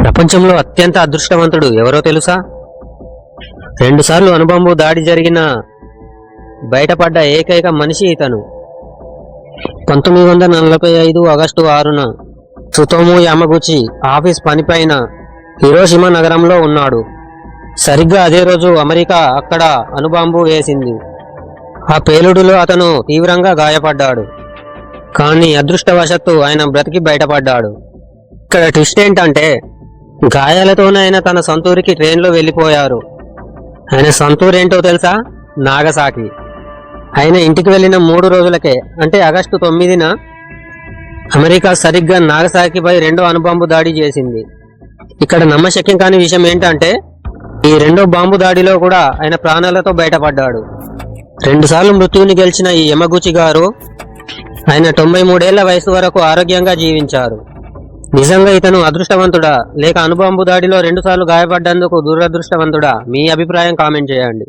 ప్రపంచంలో అత్యంత అదృష్టవంతుడు ఎవరో తెలుసా? రెండుసార్లు అనుబంబు దాడి జరిగిన బయటపడ్డ ఏకైక మనిషి ఇతను. పంతొమ్మిది వందల నలభై ఐదు ఆగస్టు ఆరున సుతోము యామగుచి ఆఫీస్ పనిపైన హిరోషిమా నగరంలో ఉన్నాడు. సరిగ్గా అదే రోజు అమెరికా అక్కడ అణుబాంబు వేసింది. ఆ పేలుడులో అతను తీవ్రంగా గాయపడ్డాడు. కానీ అదృష్టవశాత్తు ఆయన బ్రతికి బయటపడ్డాడు. ఇక్కడ ట్విస్ట్ ఏంటంటే గాయాలతోనే ఆయన తన సొంతూరికి ట్రైన్లో వెళ్ళిపోయారు. ఆయన సొంతూరు ఏంటో తెలుసా? నాగసాకి. ఆయన ఇంటికి వెళ్ళిన మూడు రోజులకే అంటే ఆగస్టు తొమ్మిదిన అమెరికా సరిగ్గా నాగసాకిపై రెండో అణుబాంబు దాడి చేసింది. ఇక్కడ నమ్మశక్యం కాని విషయం ఏంటంటే ఈ రెండో బాంబు దాడిలో కూడా ఆయన ప్రాణాలతో బయటపడ్డాడు. రెండుసార్లు మృత్యువుని గెలిచిన ఈ యమగుచి గారు ఆయన తొంభై మూడేళ్ళ వయసు వరకు ఆరోగ్యంగా జీవించారు. నిజంగా ఇతను అదృష్టవంతుడా? లేక అణుబాంబు దాడిలో రెండుసార్లు గాయపడ్డందుకు దురదృష్టవంతుడా? మీ అభిప్రాయం కామెంట్ చేయండి.